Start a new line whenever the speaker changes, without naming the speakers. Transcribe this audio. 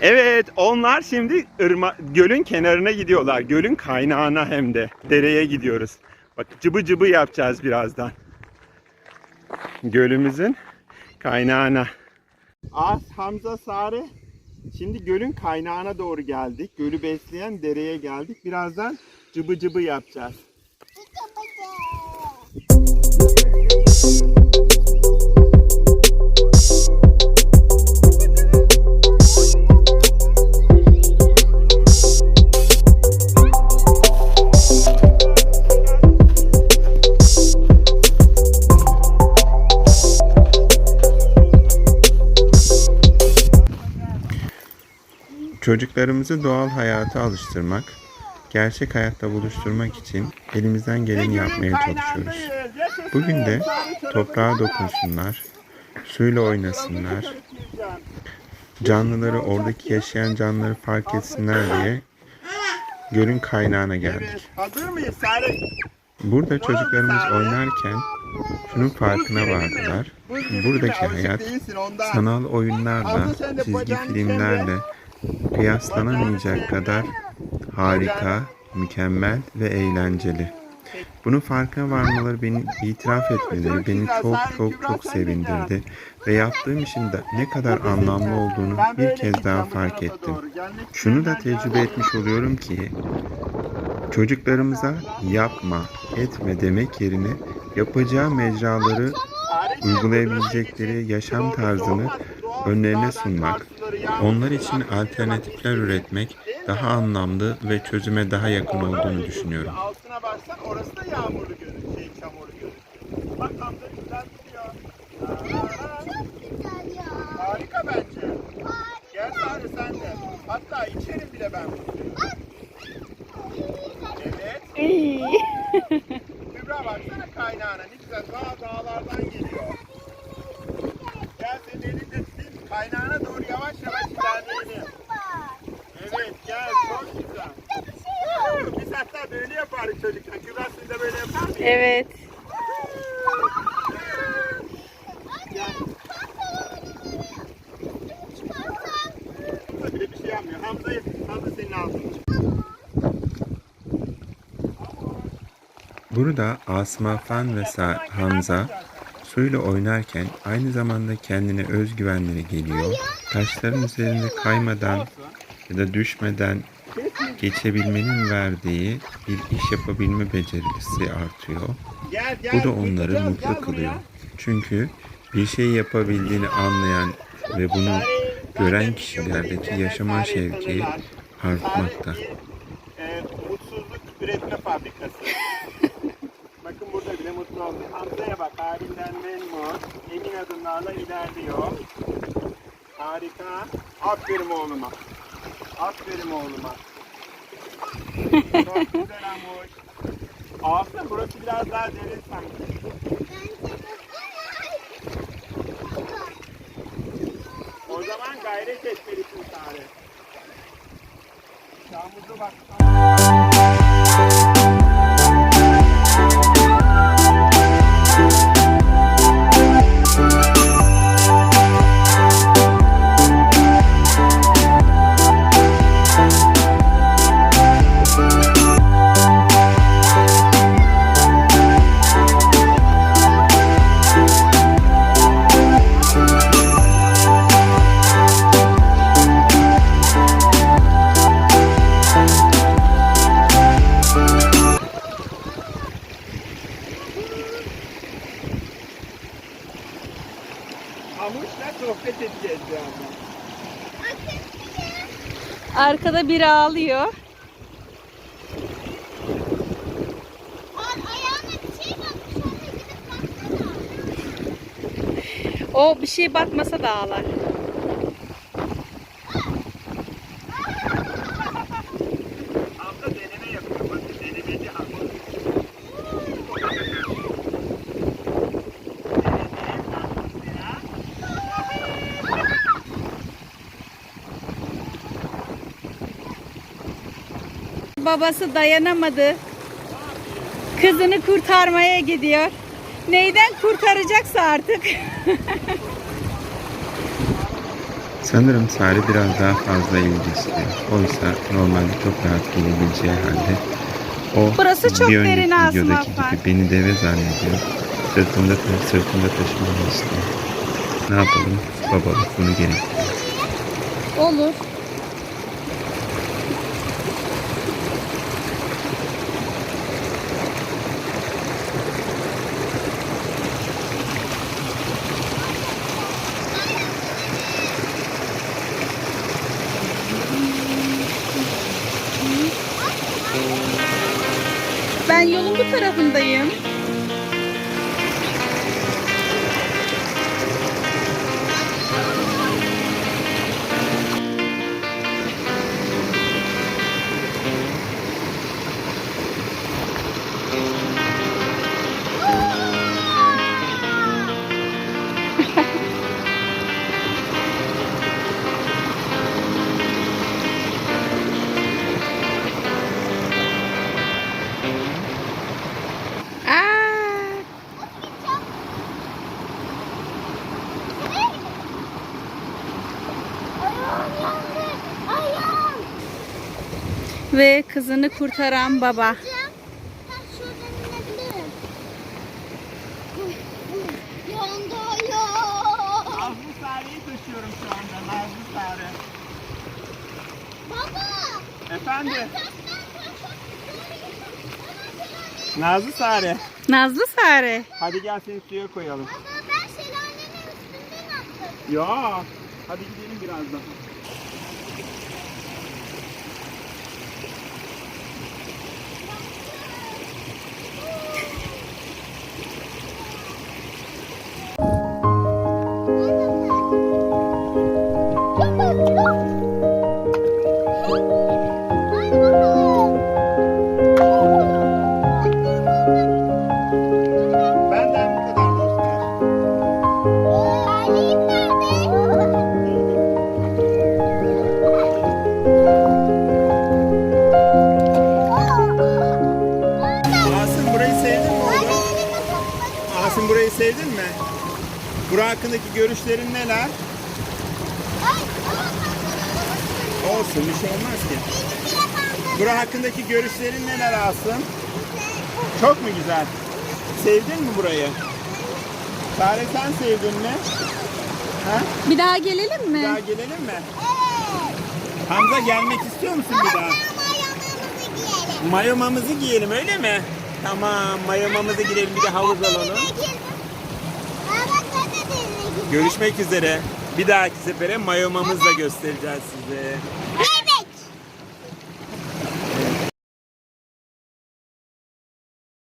Evet, onlar şimdi ırma, gölün kenarına gidiyorlar. Gölün kaynağına hem de. Dereye gidiyoruz. Bak cıbı cıbı yapacağız birazdan. Gölümüzün kaynağına. As, Hamza, Sare. Şimdi gölün kaynağına doğru geldik. Gölü besleyen dereye geldik. Birazdan cıbı cıbı yapacağız. Çocuklarımızı doğal hayata alıştırmak, gerçek hayatta buluşturmak için elimizden geleni yapmaya çalışıyoruz. Bugün de toprağa dokunsunlar, suyla oynasınlar, canlıları oradaki yaşayan canlıları fark etsinler diye gölün kaynağına geldik. Burada çocuklarımız oynarken şunun farkına vardılar. Buradaki hayat sanal oyunlarla, çizgi filmlerle kıyaslanamayacak kadar harika, mükemmel ve eğlenceli. Bunun farkına varmaları beni itiraf etmeleri beni çok çok çok sevindirdi ve yaptığım işin de ne kadar anlamlı olduğunu bir kez daha fark ettim. Şunu da tecrübe etmiş oluyorum ki çocuklarımıza yapma, etme demek yerine yapacağı mecraları uygulayabilecekleri yaşam tarzını önlerine sunmak, onlar için alternatifler üretmek daha anlamlı ve çözüme daha yakın olduğunu düşünüyorum.
Altına baksan orası da yağmurlu görünüyor. Şey çamurlu görünüyor. Bak Hamza güzel tutuyor. Aa,
Güzel ya.
harika bence. Gel sen de. Hatta içerim bile ben. Evet. Kübra baksana kaynağına. Ne güzel dağ dağlardan geliyor. Gel senin elinde tutayım. Kaynağına doğru yavaş yavaş ilerleyelim. Evet gel çok güzel. Biz hatta böyle yapardık çocukken. Kübra siz de böyle yapar mısınız?
Evet.
Bile bir şey yapmıyor. Hamza, Hamza senin altın.
Burada Asma Fan ve Hamza suyla oynarken aynı zamanda kendine özgüvenleri geliyor. Taşların üzerinde kaymadan ya da düşmeden geçebilmenin verdiği bir iş yapabilme becerisi artıyor. Bu da onları mutlu kılıyor. Çünkü bir şey yapabildiğini anlayan ve bunu gören kişilerdeki yaşama şevki artmakta.
Mutsuzluk üretme fabrikası. Burada bile mutlu oldu. Hamza'ya bak halinden memnun. Emin adımlarla ilerliyor. Harika. Aferin oğluma. Aferin oğluma. Çok güzel Amuş. Aslında burası biraz daha derin sanki. O zaman gayret etmelisin Sare. Yağmurda bak.
Arkada biri ağlıyor.
Bir şey.
O bir şeye bakmasa da ağlar. Babası dayanamadı. Kızını kurtarmaya gidiyor. Neyden kurtaracaksa artık.
Sanırım Sare biraz daha fazla ilgi istiyor. Oysa normalde çok rahat gelebileceği halde o
Burası çok
bir
derin
önceki
aslında
videodaki gibi beni deve zannediyor. Sırtında, sırtında taşımamı istiyor. Ne yapalım? Babalık bunu gerektiriyor.
Olur. Ben yolun bu tarafındayım. Ve kızını kurtaran baba.
Nazlı Sare'yi taşıyorum şu anda. Nazlı Sare.
Baba.
Efendim? Nazlı Sare.
Nazlı Sare.
Hadi gel seni suya koyalım.
Baba ben şelalenin üstünden attım.
Ya. Hadi gidelim birazdan. Benden burayı sevdin mi oğlum? Asım burayı sevdin mi? Bura hakkındaki görüşlerin neler? Olsun bir şey olmaz ki. Bura hakkındaki görüşlerin neler Asım? Çok mu güzel? Sevdin mi burayı? Sare sen sevdin mi? Ha?
Bir daha gelelim
Bir
mi?
daha gelelim mi? Hamza gelmek istiyor musun bir daha? Mayomamızı giyelim öyle mi? Tamam mayomamızı girelim bir de havuz alalım. Görüşmek üzere. Bir dahaki sefere mayomamızla göstereceğiz size.